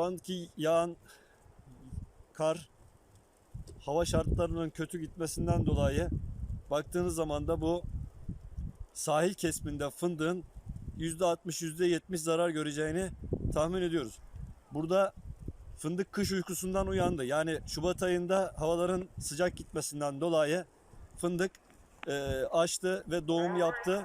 Şu anki yağan kar hava şartlarının kötü gitmesinden dolayı baktığınız zaman da bu sahil kesiminde fındığın %60 %70 zarar göreceğini tahmin ediyoruz. Burada fındık kış uykusundan uyandı. Yani Şubat ayında havaların sıcak gitmesinden dolayı fındık e, açtı ve doğum yaptı.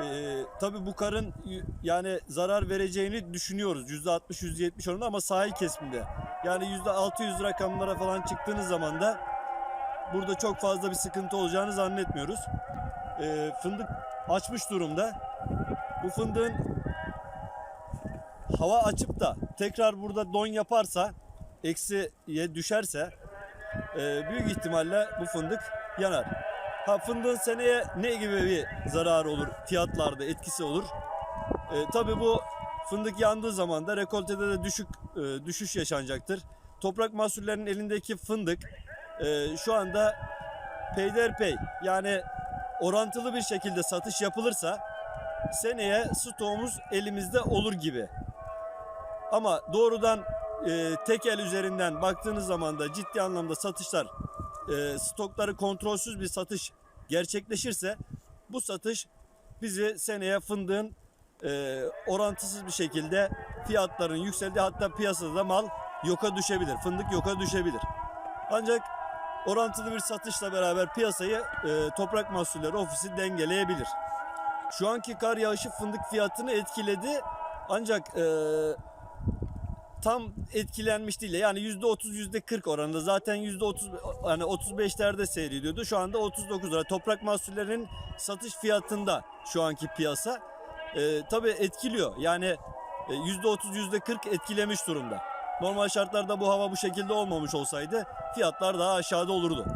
E, tabii bu karın yani zarar vereceğini düşünüyoruz. %60 %70 oranında ama sahil kesiminde. Yani %600 rakamlara falan çıktığınız zaman da burada çok fazla bir sıkıntı olacağını zannetmiyoruz. E, fındık açmış durumda. Bu fındığın hava açıp da tekrar burada don yaparsa eksiye düşerse e, büyük ihtimalle bu fındık yanar. Ha fındığın seneye ne gibi bir zararı olur fiyatlarda etkisi olur. E, tabii bu fındık yandığı zaman da rekoltede de düşük e, düşüş yaşanacaktır. Toprak mahsullerinin elindeki fındık e, şu anda peyderpey yani orantılı bir şekilde satış yapılırsa seneye stoğumuz elimizde olur gibi. Ama doğrudan e, tek el üzerinden baktığınız zaman da ciddi anlamda satışlar, e, stokları kontrolsüz bir satış gerçekleşirse bu satış bizi seneye fındığın e, orantısız bir şekilde fiyatların yükseldiği hatta piyasada da mal yoka düşebilir. Fındık yoka düşebilir. Ancak orantılı bir satışla beraber piyasayı e, Toprak Mahsulleri Ofisi dengeleyebilir. Şu anki kar yağışı fındık fiyatını etkiledi. Ancak e, tam etkilenmiş değil. Yani %30 %40 oranında. Zaten %30 hani 35'lerde seyrediyordu. Şu anda 39 lira. Toprak mahsullerinin satış fiyatında şu anki piyasa. E, tabii etkiliyor. Yani e, %30 %40 etkilemiş durumda. Normal şartlarda bu hava bu şekilde olmamış olsaydı fiyatlar daha aşağıda olurdu.